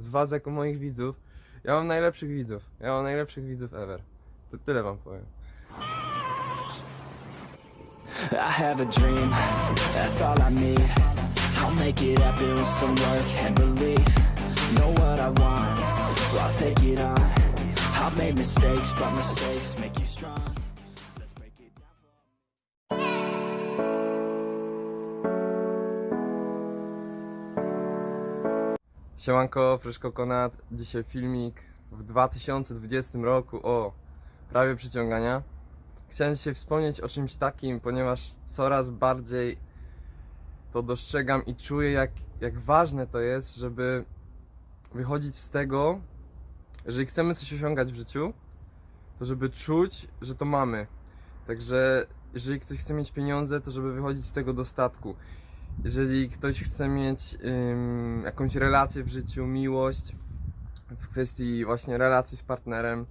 z was jako moich widzów. Ja mam najlepszych widzów. Ja mam najlepszych widzów ever. To tyle wam powiem. I have a dream, that's all I need. I'll make it happen with some work and belief. Know what I want, so I'll take it on. I've made mistakes, but mistakes make you strong. Siemanko, Freszko Konat. Dzisiaj filmik w 2020 roku o prawie przyciągania. Chciałem dzisiaj wspomnieć o czymś takim, ponieważ coraz bardziej to dostrzegam i czuję, jak, jak ważne to jest, żeby wychodzić z tego, jeżeli chcemy coś osiągać w życiu, to żeby czuć, że to mamy. Także jeżeli ktoś chce mieć pieniądze, to żeby wychodzić z tego dostatku. Jeżeli ktoś chce mieć ym, jakąś relację w życiu, miłość, w kwestii właśnie relacji z partnerem,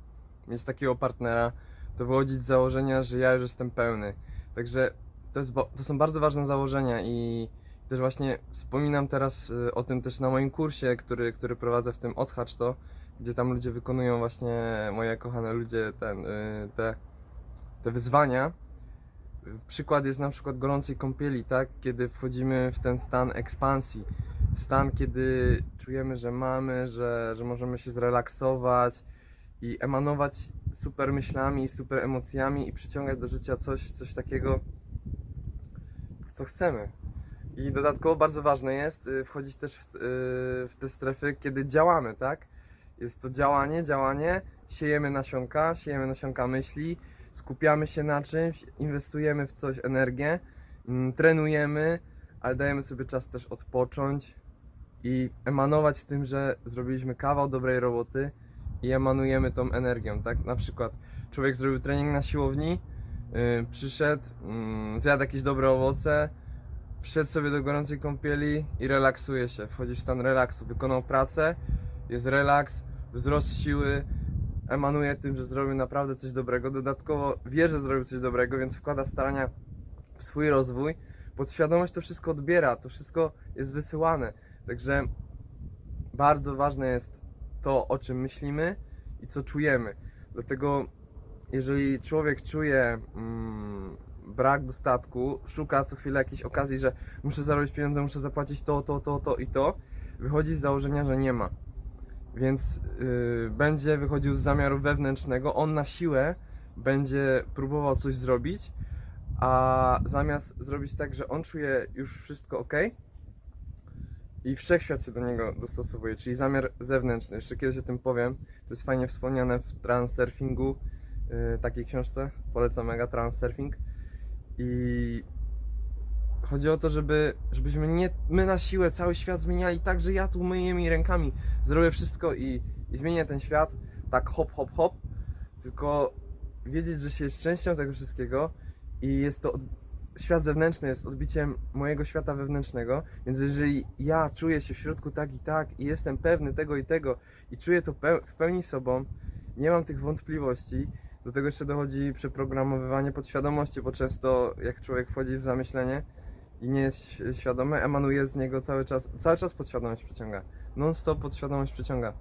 mieć takiego partnera, to wychodzić z założenia, że ja już jestem pełny. Także to, jest, to są bardzo ważne założenia i też właśnie wspominam teraz y, o tym też na moim kursie, który, który prowadzę w tym Odhacz to, gdzie tam ludzie wykonują właśnie, moje kochane ludzie, ten, y, te, te wyzwania. Przykład jest na przykład gorącej kąpieli, tak? Kiedy wchodzimy w ten stan ekspansji. Stan, kiedy czujemy, że mamy, że, że możemy się zrelaksować i emanować super myślami, super emocjami i przyciągać do życia coś, coś takiego, co chcemy. I dodatkowo bardzo ważne jest y, wchodzić też w, y, w te strefy, kiedy działamy, tak? Jest to działanie, działanie, siejemy nasionka, siejemy nasionka myśli, skupiamy się na czymś, inwestujemy w coś energię, mm, trenujemy, ale dajemy sobie czas też odpocząć i emanować tym, że zrobiliśmy kawał dobrej roboty i emanujemy tą energią, tak? Na przykład człowiek zrobił trening na siłowni, yy, przyszedł, mm, zjadł jakieś dobre owoce, wszedł sobie do gorącej kąpieli i relaksuje się, wchodzi w stan relaksu, wykonał pracę, jest relaks, wzrost siły, emanuje tym, że zrobił naprawdę coś dobrego. Dodatkowo wie, że zrobił coś dobrego, więc wkłada starania w swój rozwój. Podświadomość to wszystko odbiera, to wszystko jest wysyłane. Także bardzo ważne jest to, o czym myślimy i co czujemy. Dlatego, jeżeli człowiek czuje mm, brak dostatku, szuka co chwilę jakiejś okazji, że muszę zarobić pieniądze, muszę zapłacić to, to, to, to i to, wychodzi z założenia, że nie ma więc y, będzie wychodził z zamiaru wewnętrznego. On na siłę będzie próbował coś zrobić, a zamiast zrobić tak, że on czuje już wszystko ok i wszechświat się do niego dostosowuje, czyli zamiar zewnętrzny. Jeszcze kiedyś o tym powiem. To jest fajnie wspomniane w Transurfingu, y, takiej książce. Polecam mega Transurfing. I Chodzi o to, żeby, żebyśmy nie my na siłę cały świat zmieniali tak, że ja tu myjemy rękami zrobię wszystko i, i zmienię ten świat. Tak hop, hop, hop, tylko wiedzieć, że się jest częścią tego wszystkiego i jest to świat zewnętrzny jest odbiciem mojego świata wewnętrznego, więc jeżeli ja czuję się w środku tak i tak i jestem pewny tego i tego i czuję to pe- w pełni sobą, nie mam tych wątpliwości, do tego jeszcze dochodzi przeprogramowywanie podświadomości, bo często jak człowiek wchodzi w zamyślenie, i nie jest świadomy, emanuje z niego cały czas, cały czas podświadomość przyciąga. Non-stop podświadomość przyciąga.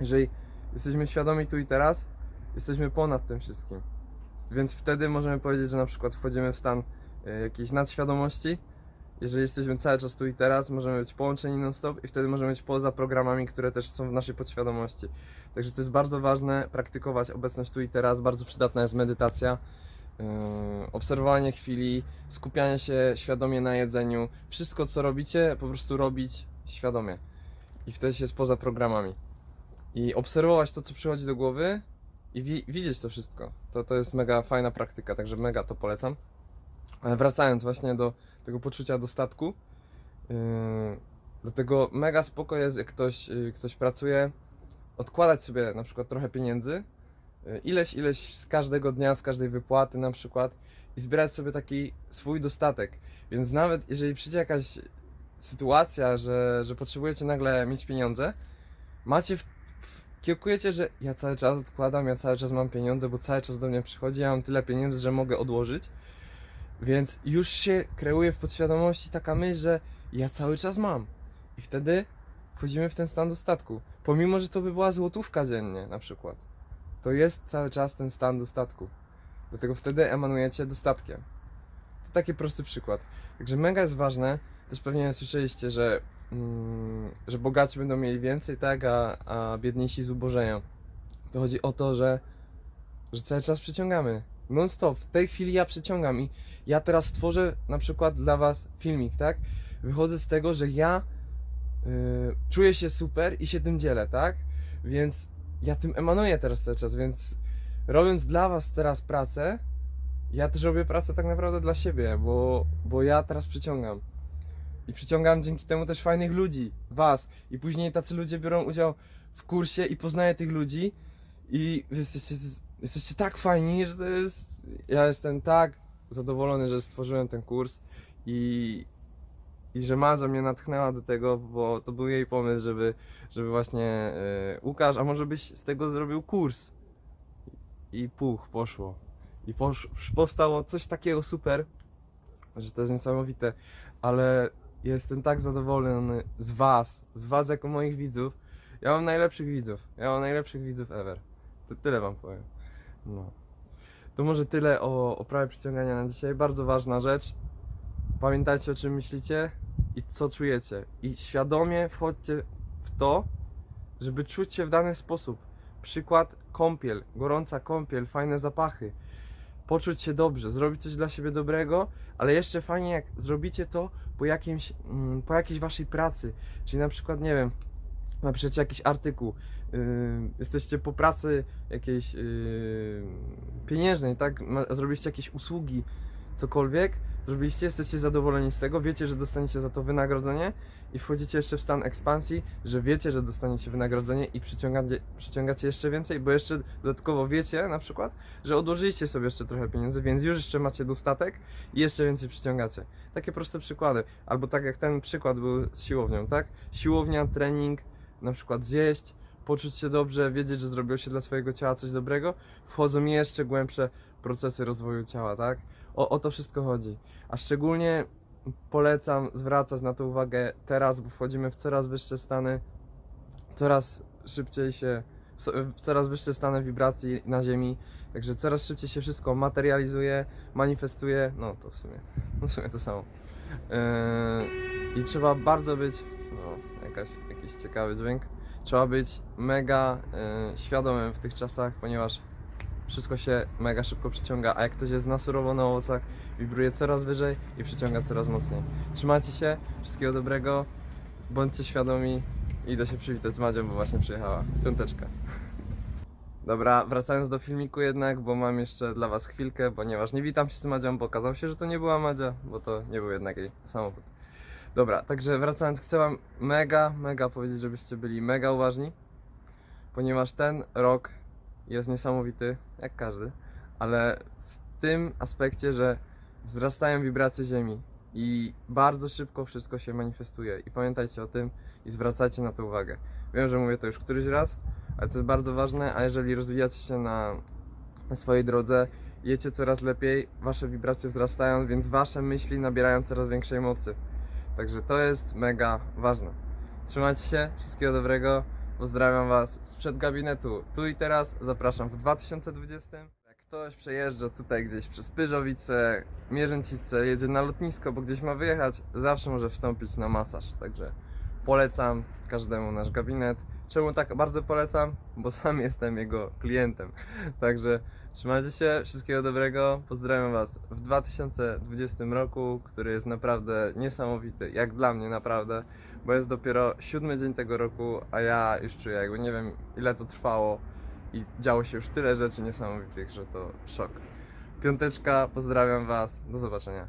Jeżeli jesteśmy świadomi tu i teraz, jesteśmy ponad tym wszystkim. Więc wtedy możemy powiedzieć, że na przykład wchodzimy w stan y, jakiejś nadświadomości. Jeżeli jesteśmy cały czas tu i teraz, możemy być połączeni non-stop i wtedy możemy być poza programami, które też są w naszej podświadomości. Także to jest bardzo ważne, praktykować obecność tu i teraz. Bardzo przydatna jest medytacja. Yy, obserwowanie chwili, skupianie się świadomie na jedzeniu. Wszystko, co robicie, po prostu robić świadomie. I wtedy się jest poza programami. I obserwować to, co przychodzi do głowy i wi- widzieć to wszystko. To, to jest mega fajna praktyka, także mega to polecam. Ale wracając właśnie do tego poczucia dostatku, yy, dlatego mega spoko jest, jak ktoś, yy, ktoś pracuje, odkładać sobie na przykład trochę pieniędzy, y, ileś, ileś z każdego dnia, z każdej wypłaty na przykład i zbierać sobie taki swój dostatek. Więc nawet jeżeli przyjdzie jakaś sytuacja, że, że potrzebujecie nagle mieć pieniądze, macie w, w, że ja cały czas odkładam, ja cały czas mam pieniądze, bo cały czas do mnie przychodzi, ja mam tyle pieniędzy, że mogę odłożyć. Więc już się kreuje w podświadomości taka myśl, że ja cały czas mam. I wtedy wchodzimy w ten stan dostatku. Pomimo, że to by była złotówka dziennie na przykład. To jest cały czas ten stan dostatku. Dlatego wtedy emanujecie dostatkiem. To taki prosty przykład. Także mega jest ważne. Też pewnie słyszeliście, że, mm, że bogaci będą mieli więcej, tak, a, a biedniejsi zubożeją. To chodzi o to, że, że cały czas przyciągamy. Non stop. W tej chwili ja przyciągam i ja teraz stworzę na przykład dla was filmik, tak? Wychodzę z tego, że ja y, czuję się super i się tym dzielę, tak? Więc ja tym emanuję teraz cały czas, więc robiąc dla was teraz pracę, ja też robię pracę tak naprawdę dla siebie, bo, bo ja teraz przyciągam. I przyciągam dzięki temu też fajnych ludzi, was. I później tacy ludzie biorą udział w kursie i poznaję tych ludzi. I wy jesteście, jesteście tak fajni, że to jest. Ja jestem tak zadowolony, że stworzyłem ten kurs i, i że Madzia mnie natchnęła do tego, bo to był jej pomysł, żeby, żeby właśnie e, Łukasz, a może byś z tego zrobił kurs. I puch, poszło. I posz, powstało coś takiego super, że to jest niesamowite, ale jestem tak zadowolony z Was, z Was jako moich widzów. Ja mam najlepszych widzów, ja mam najlepszych widzów ever. To tyle Wam powiem. No. To może tyle o, o prawie przyciągania na dzisiaj. Bardzo ważna rzecz. Pamiętajcie o czym myślicie i co czujecie. I świadomie wchodźcie w to, żeby czuć się w dany sposób. Przykład kąpiel, gorąca kąpiel, fajne zapachy. Poczuć się dobrze, zrobić coś dla siebie dobrego, ale jeszcze fajnie jak zrobicie to po, jakimś, mm, po jakiejś waszej pracy. Czyli na przykład, nie wiem, napiszecie jakiś artykuł, yy, jesteście po pracy jakiejś yy, pieniężnej, tak? Zrobiliście jakieś usługi, cokolwiek, zrobiliście, jesteście zadowoleni z tego, wiecie, że dostaniecie za to wynagrodzenie i wchodzicie jeszcze w stan ekspansji, że wiecie, że dostaniecie wynagrodzenie i przyciągacie, przyciągacie jeszcze więcej, bo jeszcze dodatkowo wiecie na przykład, że odłożyliście sobie jeszcze trochę pieniędzy, więc już jeszcze macie dostatek i jeszcze więcej przyciągacie. Takie proste przykłady. Albo tak jak ten przykład był z siłownią, tak? Siłownia, trening, na przykład zjeść, poczuć się dobrze, wiedzieć, że zrobiło się dla swojego ciała coś dobrego, wchodzą jeszcze głębsze procesy rozwoju ciała, tak? O, o to wszystko chodzi. A szczególnie polecam zwracać na to uwagę teraz, bo wchodzimy w coraz wyższe stany, coraz szybciej się, w coraz wyższe stany wibracji na Ziemi, także coraz szybciej się wszystko materializuje, manifestuje, no to w sumie, no w sumie to samo. Yy, I trzeba bardzo być, no, jakaś, jakiś ciekawy dźwięk, trzeba być mega yy, świadomym w tych czasach, ponieważ wszystko się mega szybko przyciąga, a jak ktoś jest na surowo na owocach, wibruje coraz wyżej i przyciąga coraz mocniej. Trzymajcie się, wszystkiego dobrego, bądźcie świadomi. Idę się przywitać z Madzią, bo właśnie przyjechała. Piąteczka. Dobra, wracając do filmiku jednak, bo mam jeszcze dla was chwilkę, ponieważ nie witam się z Madzią, bo okazało się, że to nie była Madzia, bo to nie był jednak jej samochód. Dobra, także wracając, chcę wam mega, mega powiedzieć, żebyście byli mega uważni, ponieważ ten rok jest niesamowity, jak każdy, ale w tym aspekcie, że wzrastają wibracje Ziemi i bardzo szybko wszystko się manifestuje. I pamiętajcie o tym i zwracajcie na to uwagę. Wiem, że mówię to już któryś raz, ale to jest bardzo ważne, a jeżeli rozwijacie się na, na swojej drodze, jecie coraz lepiej, wasze wibracje wzrastają, więc wasze myśli nabierają coraz większej mocy. Także to jest mega ważne. Trzymajcie się, wszystkiego dobrego. Pozdrawiam Was sprzed gabinetu. Tu i teraz zapraszam w 2020. Jak ktoś przejeżdża tutaj gdzieś przez Pyżowice, Mierzęcice, jedzie na lotnisko, bo gdzieś ma wyjechać, zawsze może wstąpić na masaż. Także polecam każdemu nasz gabinet. Czemu tak bardzo polecam? Bo sam jestem jego klientem. Także trzymajcie się, wszystkiego dobrego. Pozdrawiam Was w 2020 roku, który jest naprawdę niesamowity, jak dla mnie naprawdę, bo jest dopiero siódmy dzień tego roku, a ja już czuję, jakby nie wiem ile to trwało i działo się już tyle rzeczy niesamowitych, że to szok. Piąteczka, pozdrawiam Was, do zobaczenia.